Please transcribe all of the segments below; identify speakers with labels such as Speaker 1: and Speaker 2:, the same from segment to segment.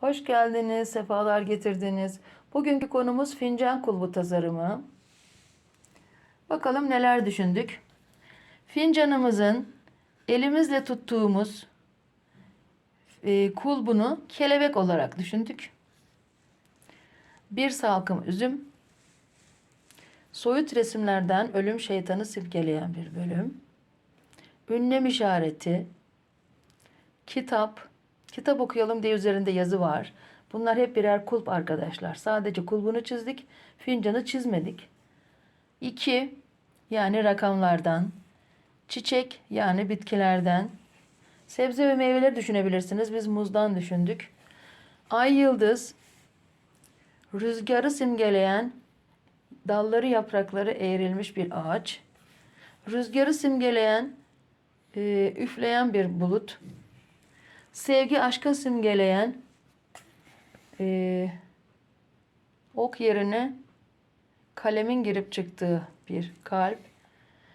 Speaker 1: Hoş geldiniz, sefalar getirdiniz. Bugünkü konumuz fincan kulbu tasarımı. Bakalım neler düşündük. Fincanımızın elimizle tuttuğumuz e, kulbunu kelebek olarak düşündük. Bir salkım üzüm, soyut resimlerden ölüm şeytanı simgeleyen bir bölüm, ünlem işareti, kitap, kitap okuyalım diye üzerinde yazı var. Bunlar hep birer kulp arkadaşlar. Sadece kulbunu çizdik, fincanı çizmedik. İki, yani rakamlardan, çiçek yani bitkilerden, sebze ve meyveleri düşünebilirsiniz. Biz muzdan düşündük. Ay yıldız, rüzgarı simgeleyen dalları yaprakları eğrilmiş bir ağaç, rüzgarı simgeleyen e, üfleyen bir bulut, sevgi aşka simgeleyen e, ok yerine kalemin girip çıktığı bir kalp,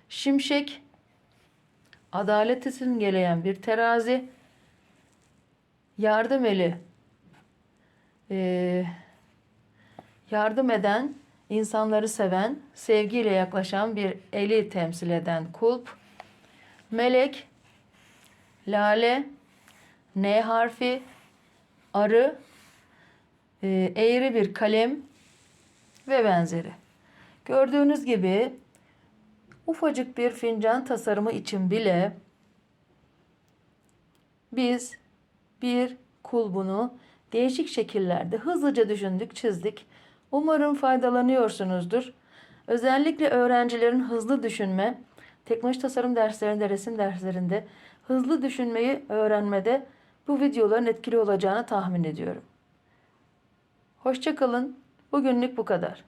Speaker 1: şimşek adaleti simgeleyen bir terazi, yardım eli e, yardım eden, insanları seven, sevgiyle yaklaşan bir eli temsil eden kulp, melek, lale, N harfi, arı, e, eğri bir kalem ve benzeri. Gördüğünüz gibi ufacık bir fincan tasarımı için bile biz bir kulbunu değişik şekillerde hızlıca düşündük, çizdik. Umarım faydalanıyorsunuzdur. Özellikle öğrencilerin hızlı düşünme, teknoloji tasarım derslerinde, resim derslerinde hızlı düşünmeyi öğrenmede bu videoların etkili olacağını tahmin ediyorum. Hoşçakalın. Bugünlük bu kadar.